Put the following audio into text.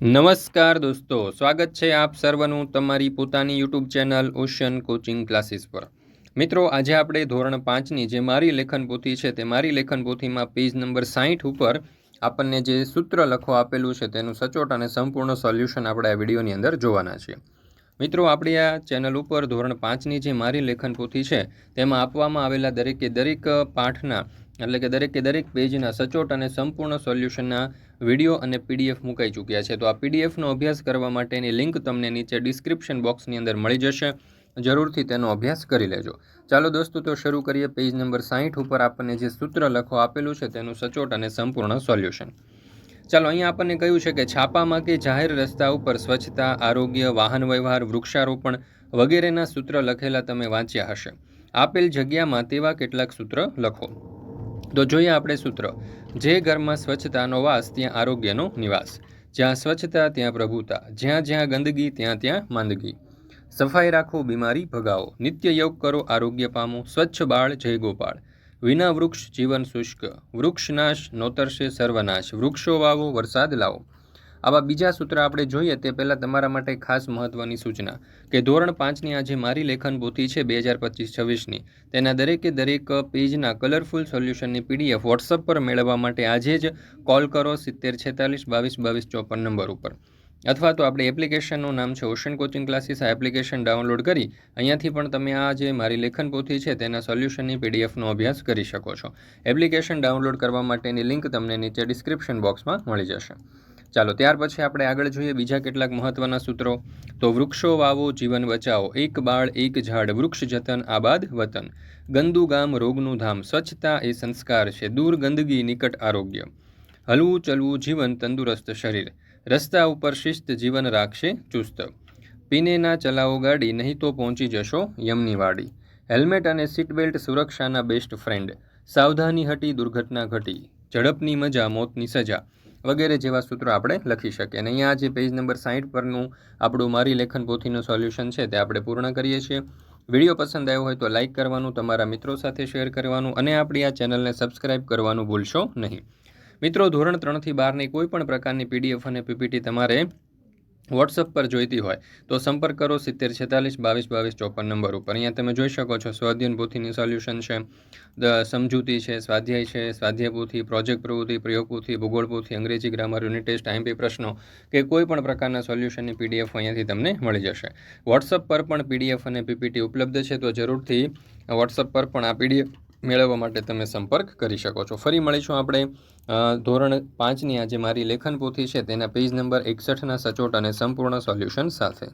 નમસ્કાર દોસ્તો, સ્વાગત છે આપ સર્વનું તમારી પોતાની YouTube channel Ocean coaching classes પર. મિત્રો, આજે આપણે ધોરણ પાંચની જે મારી લેખન પોથી છે તે મારી લેખન પોથીમાં પેજ નંબર સાહીઠ ઉપર આપણને જે સૂત્ર લખવા આપેલું છે તેનું સચોટ અને સંપૂર્ણ સોલ્યુશન આપણે આ વિડીયોની અંદર જોવાના છીએ મિત્રો, આપણી આ ચેનલ ઉપર ધોરણ પાંચની જે મારી લેખન પોથી છે તેમાં આપવામાં આવેલા દરેકે દરેક પાઠના એટલે કે દરેકે દરેક પેજના સચોટ અને સંપૂર્ણ સોલ્યુશનના વીડિયો અને પીડીએફ મુકાઈ ચૂક્યા છે. તો આ પીડીએફનો અભ્યાસ કરવા માટેની લિંક તમને નીચે ડિસ્ક્રિપ્શન બોક્સની અંદર મળી જશે. જરૂરથી તેનો અભ્યાસ કરી લેજો. ચાલો દોસ્તો, તો શરૂ કરીએ પેજ નંબર સાહીઠ ઉપર આપણને જે સૂત્ર લખો આપેલું છે તેનું સચોટ અને સંપૂર્ણ સોલ્યુશન. ચાલો, અહીંયા આપણને કહ્યું છે કે છાપામાં કે જાહેર રસ્તા ઉપર સ્વચ્છતા, આરોગ્ય, વાહન વ્યવહાર, વૃક્ષારોપણ વગેરેના સૂત્ર લખેલા તમે વાંચ્યા હશે. આપેલ જગ્યામાં તેવા કેટલાક સૂત્ર લખો. તો જોઈએ આપણે સૂત્ર. જે ઘરમાં સ્વચ્છતાનો વાસ, ત્યાં આરોગ્યનો નિવાસ. જ્યાં સ્વચ્છતા, ત્યાં પ્રભુતા. જ્યાં જ્યાં ગંદકી ત્યાં ત્યાં માંદગી. સફાઈ રાખો, બીમારી ભગાવો. નિત્ય યોગ કરો, આરોગ્ય પામો. સ્વચ્છ બાળ, જય ગોપાળ. વિના વૃક્ષ જીવન શુષ્ક. વૃક્ષ નાશ નોતરશે સર્વનાશ. વૃક્ષો વાવો, વરસાદ લાવો. આવા બીજા સૂત્ર આપણે જોઈએ તે પહેલાં તમારા માટે ખાસ મહત્ત્વની સૂચના કે ધોરણ પાંચની આ જે મારી લેખન પોથી છે બે હજાર પચીસ છવ્વીસની, તેના દરેકે દરેક પેજના કલરફુલ સોલ્યુશનની પીડીએફ વોટ્સઅપ પર મેળવવા માટે આજે જ કોલ કરો સિત્તેર છેતાલીસ બાવીસ બાવીસ ચોપન નંબર ઉપર. અથવા તો આપણી એપ્લિકેશનનું નામ છે ઓશન કોચિંગ ક્લાસીસ આ એપ્લિકેશન ડાઉનલોડ કરી અહીંયાથી પણ તમે આ જે મારી લેખન પોથી છે તેના સોલ્યુશનની પીડીએફનો અભ્યાસ કરી શકો છો. એપ્લિકેશન ડાઉનલોડ કરવા માટેની લિંક તમને નીચે ડિસ્ક્રિપ્શન બોક્સમાં મળી જશે. ચાલો, ત્યાર પછી આપણે આગળ જોઈએ બીજા કેટલાક મહત્ત્વના સૂત્રો. તો વૃક્ષો વાવો, જીવન બચાવો, એક બાળ, એક ઝાડ, વૃક્ષ જતન, આબાદ વતન. ગંદુ ગામ, રોગનું ધામ, સ્વચ્છતા એ સંસ્કાર છે, દૂર ગંદકી, નિકટ આરોગ્ય. હલવું, ચલવું, જીવન તંદુરસ્ત શરીર. રસ્તા ઉપર શિસ્ત, જીવન રાખશે, ચુસ્ત. પીને ના ચલાવો ગાડી, નહીં તો પહોંચી જશો યમની વાડી. હેલ્મેટ અને સીટ બેલ્ટ સુરક્ષાના બેસ્ટ ફ્રેન્ડ. સાવધાની હટી, દુર્ઘટના ઘટી. ઝડપની મજા, મોતની સજા. વગેરે જેવા સૂત્રો આપણે લખી શકીએ. અને અહીંયા જે પેજ નંબર સાહીઠ પરનું આપણું મારી લેખન પોથીનું સોલ્યુશન છે તે આપણે પૂર્ણ કરીએ છીએ. વીડિયો પસંદ આવ્યો હોય તો લાઇક કરવાનું, તમારા મિત્રો સાથે શેર કરવાનું અને આપણી આ ચેનલને સબસ્ક્રાઇબ કરવાનું ભૂલશો નહીં. મિત્રો, ધોરણ ત્રણથી બારની કોઈ પણ પ્રકારની પીડીએફ અને પીપીટી તમારે વોટ્સઅપ પર જોઈતી હોય, તો સંપર્ક કરો સિત્તેર છેતાલીસ બાવીસ બાવીસ ચોપન નંબર ઉપર. અહીંયા તમે જોઈ શકો છો, સ્વાધ્યન સોલ્યુશન છે, દ સમજૂતી છે, સ્વાધ્યાય છે, સ્વાધ્યાય પ્રોજેક્ટ પ્રવૃત્તિ, પ્રયોગ પોથી અંગ્રેજી ગ્રામર યુનિટ ટેસ્ટ પ્રશ્નો કે કોઈ પણ પ્રકારના સોલ્યુશનની પીડીએફ અહીંયાથી તમને મળી જશે. વોટ્સઅપ પર પણ પીડીએફ અને પીપીટી ઉપલબ્ધ છે, તો જરૂરથી વોટ્સઅપ પર પણ આ પીડીએફ મેળવવા માટે તમે સંપર્ક કરી શકો છો. ફરી મળીશું આપણે ધોરણ પાંચની આજે મારી લેખન પોથી છે તેના પેજ નંબર એકસઠના સચોટ અને સંપૂર્ણ સોલ્યુશન સાથે.